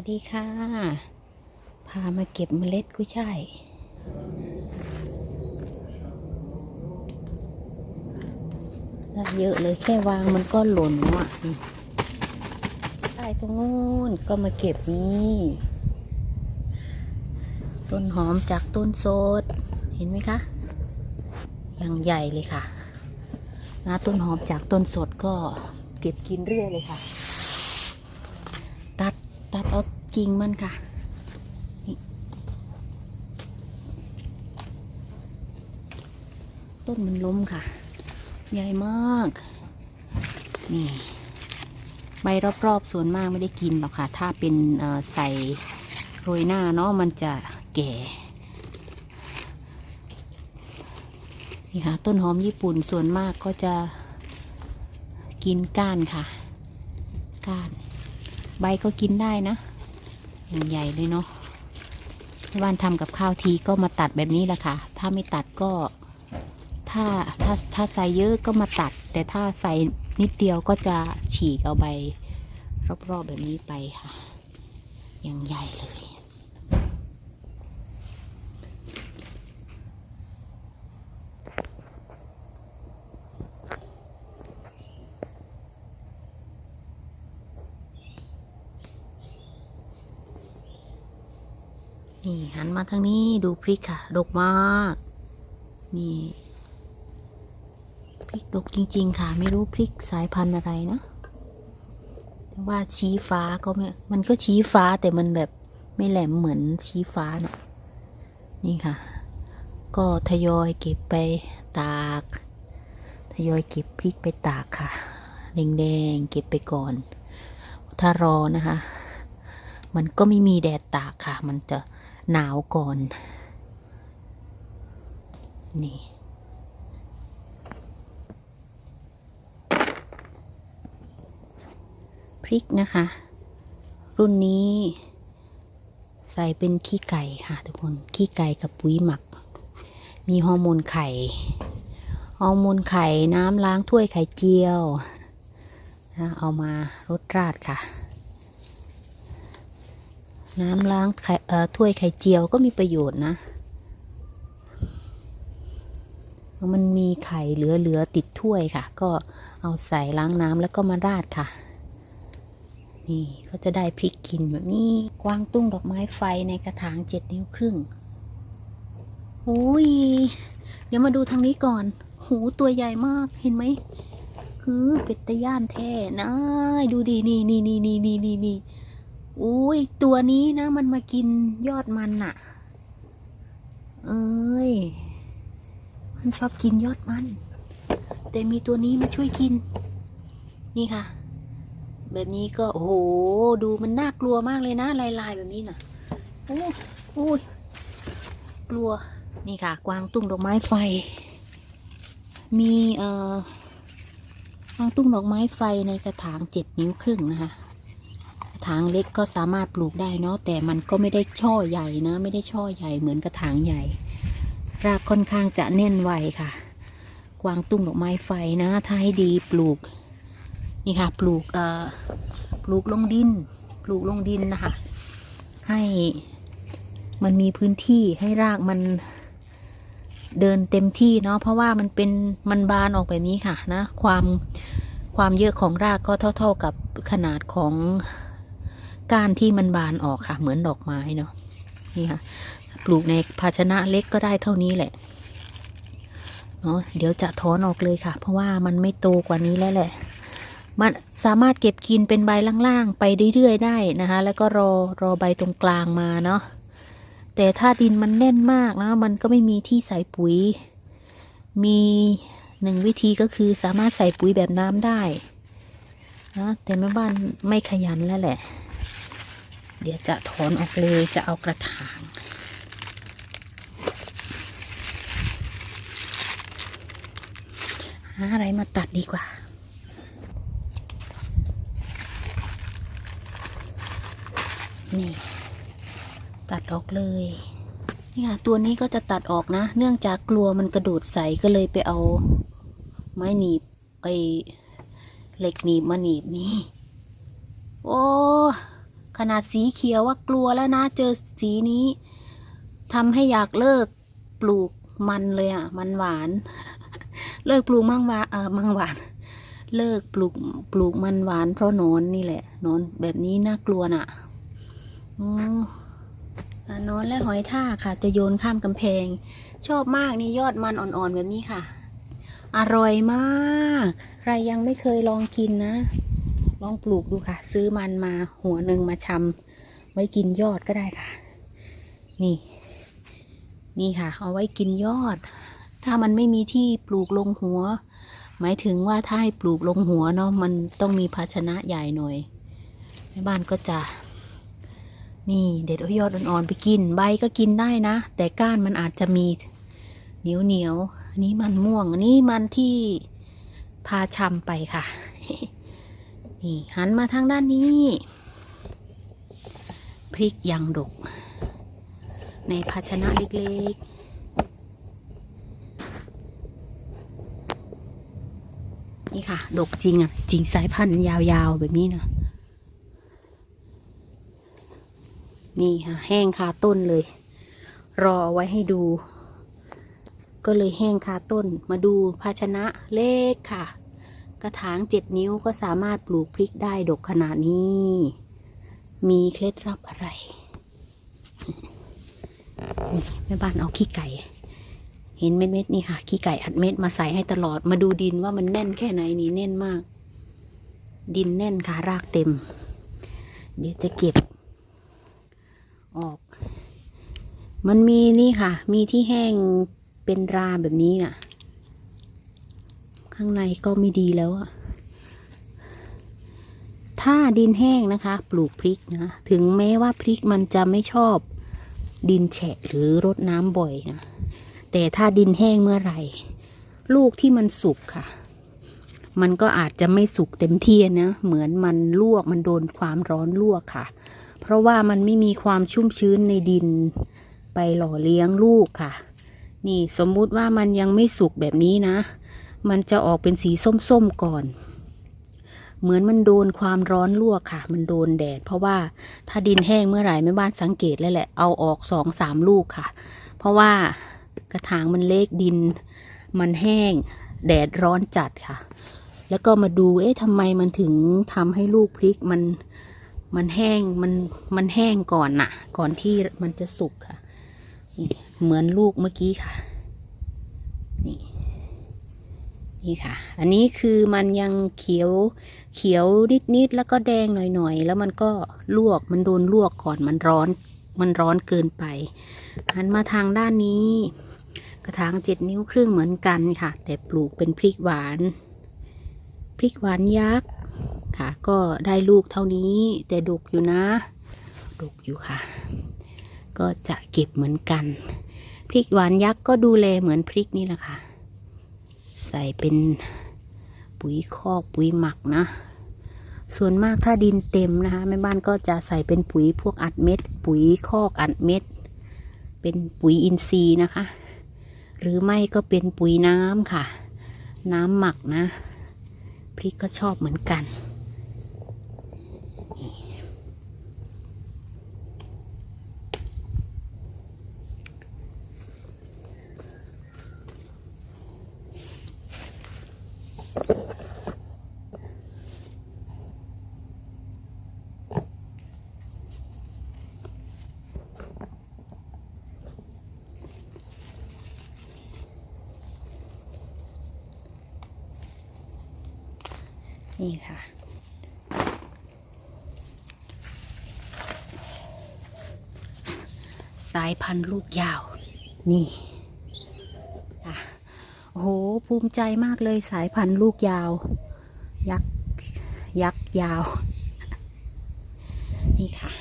วัสดีค่ะ พามาเก็บเมล็ดกุ้ยช่ายได้เยอะเลยแค่วางมันก็หล่นแล้วอะใต้ตรงนู้นก็มาเก็บนี่ต้นหอมจากต้นโซด เห็นไหมคะ ยังใหญ่เลยค่ะนะต้นหอมจากต้นสดก็เก็บกินเรื่อยเลยค่ะ ตัดตัด เอาจริงมันค่ะต้นมันล้มค่ะ ใหญ่มาก นี่ ใบรอบๆส่วนมากไม่ได้กินหรอกค่ะ ถ้าเป็นใส่โรยหน้าเนาะมันจะแก่ นี่ค่ะ ต้นหอมญี่ปุ่นส่วนมากก็จะกินก้านค่ะ ก้าน ใบก็กินได้นะ อย่างใหญ่เลยเนาะที่บ้านทำกับข้าวทีก็มาตัดแบบนี้แหละค่ะ ถ้าไม่ตัดก็ ถ้าถ้าถ้าใส่เยอะก็มาตัด แต่ถ้าใส่นิดเดียวก็จะฉีกเอาใบรอบๆแบบนี้ไปค่ะ อย่างใหญ่เลย นี่หันมาทางนี้ดูพริกค่ะดกมากนี่พริกดกจริง ๆ ค่ะ ไม่รู้พริกสายพันธุ์อะไรนะแต่ว่าชี้ฟ้าก็ไม่มันก็ชี้ฟ้าแต่มันแบบไม่แหลมเหมือนชี้ฟ้านะนี่ค่ะ ก็ทยอยเก็บไปตาก ทยอยเก็บพริกไปตากค่ะแดงๆเก็บไปก่อน ถ้ารอนะคะ มันก็ไม่มีแดดตากค่ะ มันจะ หนาวก่อน นี่ พริกนะคะ รุ่นนี้ ใส่เป็นขี้ไก่ค่ะทุกคน ขี้ไก่กับปุ๋ยหมัก มีฮอร์โมนไข่ฮอร์โมนไข่น้ำล้างถ้วยไข่เจียวนะเอามารดราดค่ะ น้ำล้างถ้วยไข่เจียวก็มีประโยชน์นะ มันมีไข่เหลือๆติดถ้วยค่ะ ก็เอาใส่ล้างน้ำแล้วก็มาราดค่ะ นี่ก็จะได้พริกกินแบบนี้กวางตุ้งดอกไม้ไฟในกระถางเจ็ดนิ้วครึ่งโอ้ยเดี๋ยวมาดูทางนี้ก่อน หูตัวใหญ่มากเห็นไหม คือเป็ดตะย่านแท้นะ ดูดินี่นี่นี่นี่นี่นี่นี่ อุ้ยตัวนี้นะ มันมากินยอดมันน่ะ เอ้ย มันชอบกินยอดมัน แต่มีตัวนี้มาช่วยกิน นี่ค่ะ แบบนี้ก็ โอ้โห ดูมันน่ากลัวมากเลยนะ ลายลายๆแบบนี้น่ะโอ้โอ้ย กลัว นี่ค่ะ กวางตุ้งดอกไม้ไฟ มีเอ่อกวางตุ้งดอกไม้ไฟในกระถางเจ็ดนิ้วครึ่งนะคะ ระถางเล็กก็สามารถปลูกได้เนาะแต่มันก็ไม่ได้ช่อใหญ่นะ ไม่ได้ช่อใหญ่เหมือนกระถางใหญ่ รากค่อนข้างจะแน่นไวค่ะ กวางตุ้งดอกไม้ไฟนะถ้าให้ดีปลูกนี่ค่ะปลูกเอ่อปลูกลงดิน ปลูกลงดินนะคะให้มันมีพื้นที่ให้รากมันเดินเต็มที่เนาะเพราะว่ามันเป็นมันบานออกแบบนี้ค่ะนะ ความความเยอะของรากก็เท่า ๆกับขนาดของ ก้านที่มันบานออกค่ะ เหมือนดอกไม้เนาะนี่ค่ะ ปลูกในภาชนะเล็กก็ได้เท่านี้แหละเนาะเดี๋ยวจะถอนออกเลยค่ะ เพราะว่ามันไม่โตกว่านี้แล้วแหละ มันสามารถเก็บกินเป็นใบล่างๆไปเรื่อยๆได้นะคะ แล้วก็รอรอใบตรงกลางมาเนาะแต่ถ้าดินมันแน่นมากนะมันก็ไม่มีที่ใส่ปุ๋ย มีหนึ่งวิธีก็คือสามารถใส่ปุ๋ยแบบน้ำได้นะแต่แม่บ้านไม่ขยันแล้วแหละ เดี๋ยวจะถอนออกเลยจะเอากระถาง หาอะไรมาตัดดีกว่านี่ตัดออกเลยนี่ค่ะตัวนี้ก็จะตัดออกนะ เนื่องจากกลัวมันกระโดดใส่ก็เลยไปเอา ไม้หนีบไอเหล็กหนีบมาหนีบนี่ โอ้ ขนาดสีเขียวว่ากลัวแล้วนะเจอสีนี้ทำให้อยากเลิกปลูกมันเลยอะ่ะ มันหวาน เลิกปลูกมั่งวาเออมั่งหวาน เลิกปลูกปลูกมันหวาน เพราะนอนนี่แหละนอนแบบนี้น่ากลัวน่ะอ๋อนอนและหอยทากค่ะ จะโยนข้ามกำแพง ชอบมากนี่ยอดมันอ่อนๆแบบนี้ค่ะ อร่อยมาก ใครยังไม่เคยลองกินนะ ลองปลูกดูค่ะ ซื้อมันมาหัวหนึ่งมาชำไว้กินยอดก็ได้ค่ะ นี่ นี่ค่ะ เอาไว้กินยอด ถ้ามันไม่มีที่ปลูกลงหัว หมายถึงว่าถ้าให้ปลูกลงหัวเนาะมันต้องมีภาชนะใหญ่หน่อยแม่บ้านก็จะนี่เด็ดอยอดอ่อนๆไปกินใบก็กินได้นะ แต่ก้านมันอาจจะมีเหนียวเหนียวๆนนี้มันม่วง อันนี้มันที่พาชำไปค่ะ นี่หันมาทางด้านนี้ พริกยางดก ในภาชนะเล็กๆนี่ค่ะ ดกจริงอะ จริงสายพันธุ์ยาวๆ แบบนี้นะนี่ค่ะ แห้งคาต้นเลย รอไว้ให้ดู ก็เลยแห้งคาต้น มาดูภาชนะเล็กค่ะ กระถางเจ็ดนิ้วก็สามารถปลูกพริกได้ดกขนาดนี้ มีเคล็ดลับอะไรแม่บ้านเอาขี้ไก่ เห็นเม็ดๆนี่ค่ะ ขี้ไก่อัดเม็ดมาใส่ให้ตลอดมาดูดินว่ามันแน่นแค่ไหนนี่แน่นมาก ดินแน่นค่ะรากเต็ม เดี๋ยวจะเก็บ ออก มันมีนี่ค่ะ มีที่แห้งเป็นราแบบนี้น่ะ ข้างในก็ไม่ดีแล้วอะถ้าดินแห้งนะคะ ปลูกพริกนะ ถึงแม้ว่าพริกมันจะไม่ชอบดินแฉะหรือรดน้ำบ่อยนะ แต่ถ้าดินแห้งเมื่อไหร่ ลูกที่มันสุกค่ะ มันก็อาจจะไม่สุกเต็มที่นะ เหมือนมันลวกมันโดนความร้อนลวกค่ะ เพราะว่ามันไม่มีความชุ่มชื้นในดินไปหล่อเลี้ยงลูกค่ะ นี่สมมุติว่ามันยังไม่สุกแบบนี้นะ มันจะออกเป็นสีส้มๆก่อน เหมือนมันโดนความร้อนลวกค่ะ มันโดนแดด เพราะว่าถ้าดินแห้งเมื่อไหร่แม่บ้านสังเกตแล้วแหละ เอาออกสองสามลูกค่ะ เพราะว่ากระถางมันเล็กดิน มันแห้ง แดดร้อนจัดค่ะ แล้วก็มาดู เอ๊ะทำไมมันถึงทำให้ลูกพริกมันมันแห้งมันมันแห้งก่อนน่ะ ก่อนที่มันจะสุกค่ะนี่เหมือนลูกเมื่อกี้ค่ะ นี่ นี่ค่ะ อันนี้คือมันยังเขียวเขียวนิดๆแล้วก็แดงหน่อยๆ แล้วมันก็ลวกมันโดนลวกก่อนมันร้อน มันร้อนเกินไป หันมาทางด้านนี้ กระถางเจ็ดนิ้วครึ่งเหมือนกันค่ะ แต่ปลูกเป็นพริกหวาน พริกหวานยักษ์ค่ะ ก็ได้ลูกเท่านี้ แต่ดกอยู่นะ ดกอยู่ค่ะ ก็จะเก็บเหมือนกัน พริกหวานยักษ์ก็ดูแลเหมือนพริกนี่แหละค่ะ ใส่เป็นปุ๋ยคอกปุ๋ยหมักนะ ส่วนมากถ้าดินเต็มนะคะแม่บ้านก็จะใส่เป็นปุ๋ยพวกอัดเม็ด ปุ๋ยคอกอัดเม็ด เป็นปุ๋ยอินทรีย์นะคะ หรือไม่ก็เป็นปุ๋ยน้ำค่ะ น้ำหมักนะ พริกก็ชอบเหมือนกัน นี่ค่ะ สายพันธุ์ลูกยาว นี่อะโอ้โห ภูมิใจมากเลยสายพันธุ์ลูกยาว ยักษ์ยักษ์ยาว นี่ค่ะ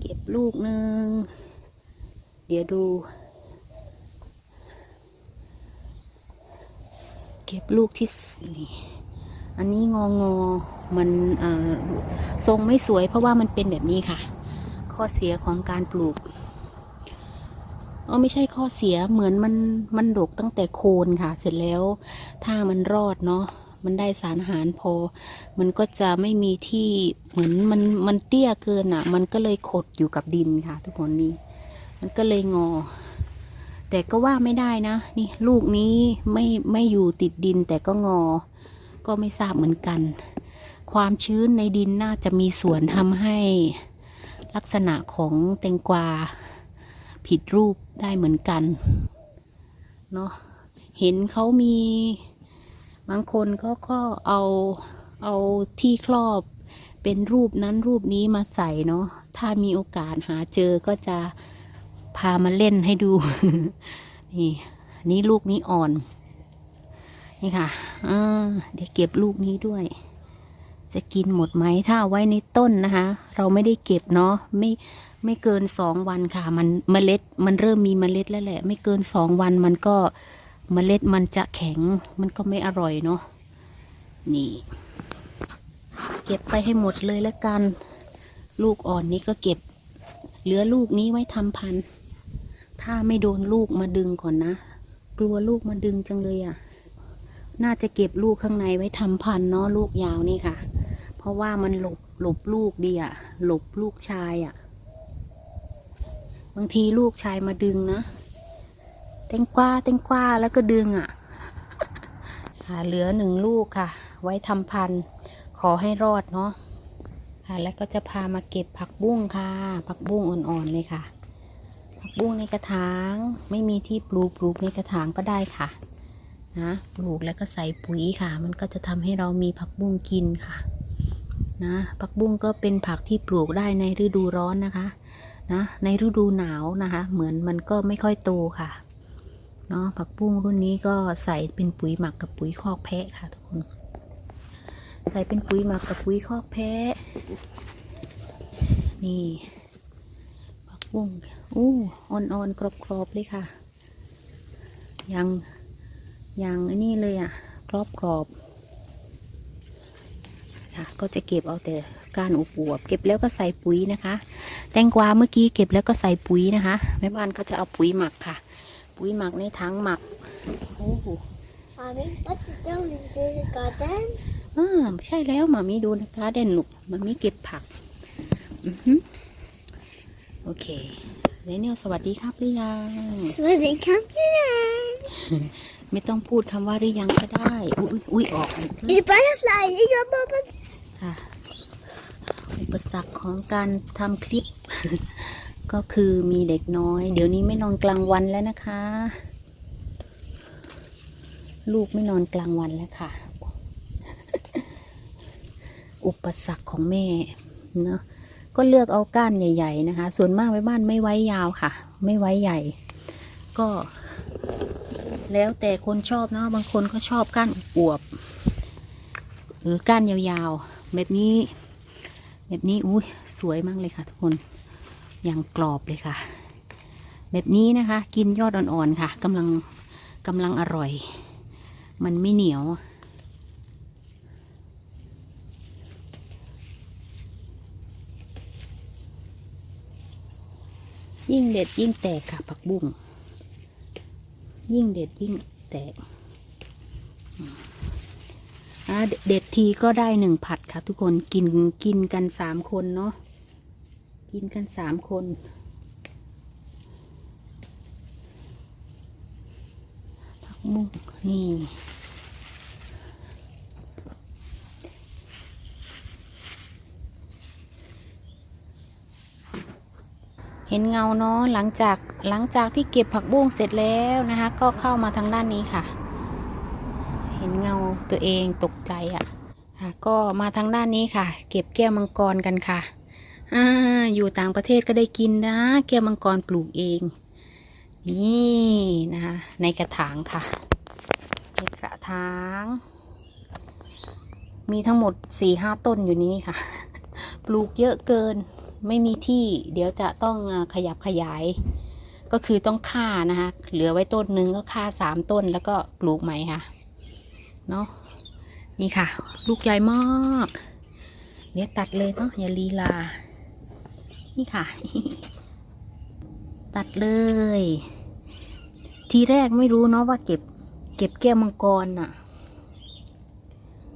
เก็บลูกหนึ่ง เดี๋ยวดู เก็บลูกที่สนี่ อันนี้งองอมันทรงไม่สวยเพราะว่ามันเป็นแบบนี้ค่ะ ข้อเสียของการปลูกอ๋อไม่ใช่ข้อเสียเหมือนมันมันดกตั้งแต่โคนค่ะ เสร็จแล้วถ้ามันรอดเนาะมันได้สารอาหารพอ มันก็จะไม่มีที่เหมือนมันมันเตี้ยเกินอะ มันก็เลยขดอยู่กับดินค่ะ ทุกคนนี่มันก็เลยงอ แต่ก็ว่าไม่ได้นะ นี่ลูกนี้ไม่ไม่อยู่ติดดินแต่ก็งอ ก็ไม่ทราบเหมือนกัน ความชื้นในดินน่าจะมีส่วนทำให้ลักษณะของแตงกวาผิดรูปได้เหมือนกันเนาะเห็นเขามีบางคนเขาก็เอาเอาที่ครอบเป็นรูปนั้นรูปนี้มาใส่เนาะถ้ามีโอกาสหาเจอก็จะพามาเล่นให้ดู นี่นนี้ลูกนี้อ่อน นี่ค่ะอ่าเดี๋ยวเก็บลูกนี้ด้วย จะกินหมดไหมถ้าเอาไว้ในต้นนะคะ เราไม่ได้เก็บเนาะไม่ไม่เกินสองวันค่ะ มันเมล็ดมันเริ่มมีเมล็ดแล้วแหละ ไม่เกินสองวันมันก็เมล็ดมันจะแข็งมันก็ไม่อร่อยเนาะนี่ เก็บไปให้หมดเลยแล้วกัน ลูกอ่อนนี้ก็เก็บ เหลือลูกนี้ไว้ทำพันธุ์ถ้าไม่โดนลูกมาดึงก่อนนะ กลัวลูกมาดึงจังเลยอะ่ะ น่าจะเก็บลูกข้างในไว้ทำพันเนาะลูกยาวนี่ค่ะ เพราะว่ามันหลบหลบลูกดีอะหลบลูกชายอะ่ะบางทีลูกชายมาดึงนะแตงกวาแตงกวาแล้วก็ดึงอะ่ะเหลือหนึ่งลูกค่ะ ไว้ทำพันขอให้รอดเนาะค่ะแล้วก็จะพามาเก็บผักบุ้งค่ะ ผักบุ้งอ่อนๆเลยค่ะ ผักบุ้งในกระถางไม่มีที่ปลูกปลูกในกระถางก็ได้ค่ะ นะปลูกแล้วก็ใส่ปุ๋ยค่ะ มันก็จะทำให้เรามีผักบุ้งกินค่ะนะผักบุ้งก็เป็นผักที่ปลูกได้ในฤดูร้อนนะคะนะในฤดูหนาวนะคะ เหมือนมันก็ไม่ค่อยโตค่ะเนาะผักบุ้งรุ่นนี้ก็ใส่เป็นปุ๋ยหมักกับปุ๋ยคอกแพะค่ะทุกคน ใส่เป็นปุ๋ยหมักกับปุ๋ยคอกแพะ นี่ผักบุ้งอู้อ่อนๆกรอบๆเลยค่ะ ยัง อย่างอันนี้เลยอะกรอบกรอบค่ะก็จะเก็บเอาแต่ก้านอวบๆเก็บแล้วก็ใส่ปุ๋ยนะคะ แตงกวาเมื่อกี้เก็บแล้วก็ใส่ปุ๋ยนะคะแม่บ้านก็จะเอาปุ๋ยหมักค่ะ ปุ๋ยหมักในถังหมักโอ้โห Mommy, what's it doing into the garden? อ่าใช่แล้วหมามีดูนะคะเด่นหนุกหมามีเก็บผักอือหือโอเคเดนเนียลสวัสดีครับหรือยัง Swimming camera. ไม่ต้องพูดคำว่าหรือยังก็ได้ อุ้ยอุ้ยออกอีกแล้ว It's a butterfly. It's a butterfly. ค่ะอุปสรรคของการทำคลิป ก็คือมีเด็กน้อย เดี๋ยวนี้ไม่นอนกลางวันแล้วนะคะ ลูกไม่นอนกลางวันแล้วค่ะ อุปสรรคของแม่เนาะก็เลือกเอาก้านใหญ่ ๆ นะคะ ส่วนมากไว้บ้านไม่ไว้ยาวค่ะ ไม่ไว้ใหญ่ ก็ แล้วแต่คนชอบเนาะบางคนก็ชอบก้านอวบ หรือก้านยาวๆ แบบนี้ แบบนี้อุ้ยสวยมากเลยค่ะทุกคนอย่างกรอบเลยค่ะ แบบนี้นะคะ กินยอดอ่อนๆค่ะกำลังกำลังอร่อย มันไม่เหนียวยิ่งเด็ดยิ่งแตกค่ะผักบุ้ง ยิ่งเด็ดยิ่งแตกเด็ดทีก็ได้หนึ่งผัดค่ะทุกคนกินกินกันสามคนเนาะกินกันสามคนผักมุ้งนี่ เห็นเงาเนาะหลังจากหลังจากที่เก็บผักบุ้งเสร็จแล้วนะคะ ก็เข้ามาทางด้านนี้ค่ะ เห็นเงาตัวเองตกใจอะ่ะก็มาทางด้านนี้ค่ะ เก็บแก้วมังกรกันค่ะอ่าอยู่ต่างประเทศก็ได้กินนะแก้วมังกรปลูกเอง นี่นะคะในกระถางค่ะในกระถาง มีทั้งหมดสี่ห้าต้นอยู่นี้ค่ะ ปลูกเยอะเกิน ไม่มีที่ เดี๋ยวจะต้องขยับขยาย ก็คือต้องฆ่านะคะเหลือไว้ต้นหนึ่งก็ฆ่าสามต้นแล้วก็ปลูกใหม่ค่ะเนาะนี่ค่ะ ลูกใหญ่มากเดี๋ยวตัดเลยเนาะอย่าลีลา นี่ค่ะ ตัดเลย ทีแรกไม่รู้เนาะว่าเก็บ เก็บแก้วมังกรน่ะ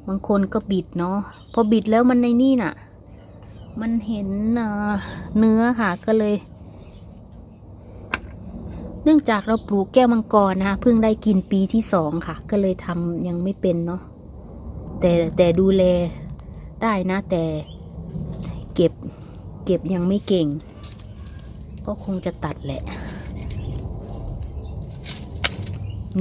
บางคนก็บิดเนาะพอบิดแล้วมันในนี่น่ะ มันเห็นเนื้อค่ะก็เลย เนื่องจากเราปลูกแก้วมังกรนะคะเพิ่งได้กินปีที่สองค่ะ ก็เลยทำยังไม่เป็นเนาะแต่แต่ดูแลได้นะแต่เก็บเก็บยังไม่เก่ง ก็คงจะตัดแหละ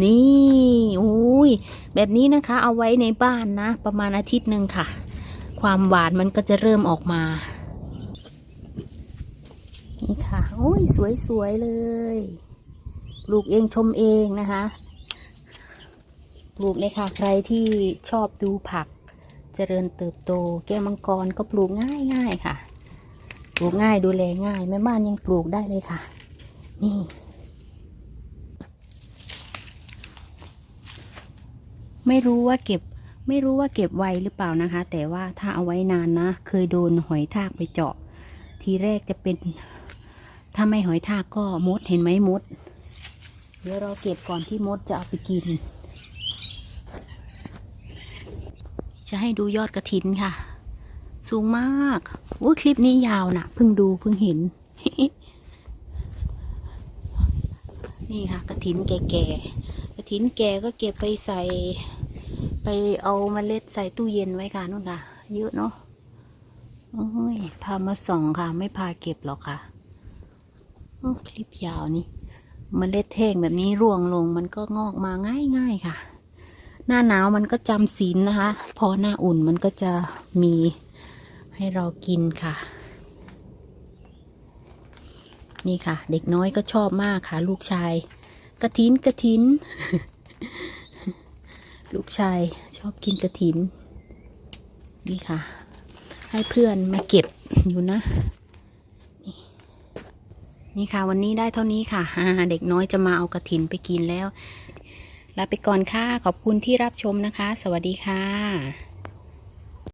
นี่อุ้ยแบบนี้นะคะ เอาไว้ในบ้านนะ ประมาณอาทิตย์หนึ่งค่ะ ความหวานมันก็จะเริ่มออกมา นี่ค่ะ โอ้ย สวย ๆ เลย ปลูกเองชมเองนะคะ ปลูกเลยค่ะ ใครที่ชอบดูผัก เจริญเติบโต แก้วมังกรก็ปลูกง่าย ๆ ค่ะ ปลูกง่ายดูแลง่าย แม่บ้านยังปลูกได้เลยค่ะ นี่ไม่รู้ว่าเก็บ ไม่รู้ว่าเก็บไวหรือเปล่านะคะ แต่ว่าถ้าเอาไว้นานนะ เคยโดนหอยทากไปเจาะ ทีแรกจะเป็น ถ้าไม่หอยทากก็มดเห็นไหมมด เดี๋ยวเราเก็บก่อนที่มดจะเอาไปกิน จะให้ดูยอดกระถินค่ะ สูงมากอู้คลิปนี้ยาวนะเพิ่งดูเพิ่งเห็น นี่ค่ะกระถินแก่ๆกระถินแก่ก็เก็บไปใส่ ไปเอาเมล็ดใส่ตู้เย็นไว้ค่ะนู่นค่ะ เยอะเนาะโอ้ยพามาส่องค่ะ ไม่พาเก็บหรอกค่ะคลิปยาวนี่เมล็ดแห้งแบบนี้ร่วงลงมันก็งอกมาง่ายๆค่ะ หน้าหนาวมันก็จำศีลนะคะ พอหน้าอุ่นมันก็จะมีให้เรากินค่ะ นี่ค่ะ เด็กน้อยก็ชอบมากค่ะ ลูกชาย กระถินกระถิน ลูกชายชอบกินกระถิน นี่ค่ะ ให้เพื่อนมาเก็บอยู่นะนี่นี่ค่ะ วันนี้ได้เท่านี้ค่ะ เด็กน้อยจะมาเอากระถินไปกินแล้วลาไปก่อนค่ะ ขอบคุณที่รับชมนะคะ สวัสดีค่ะ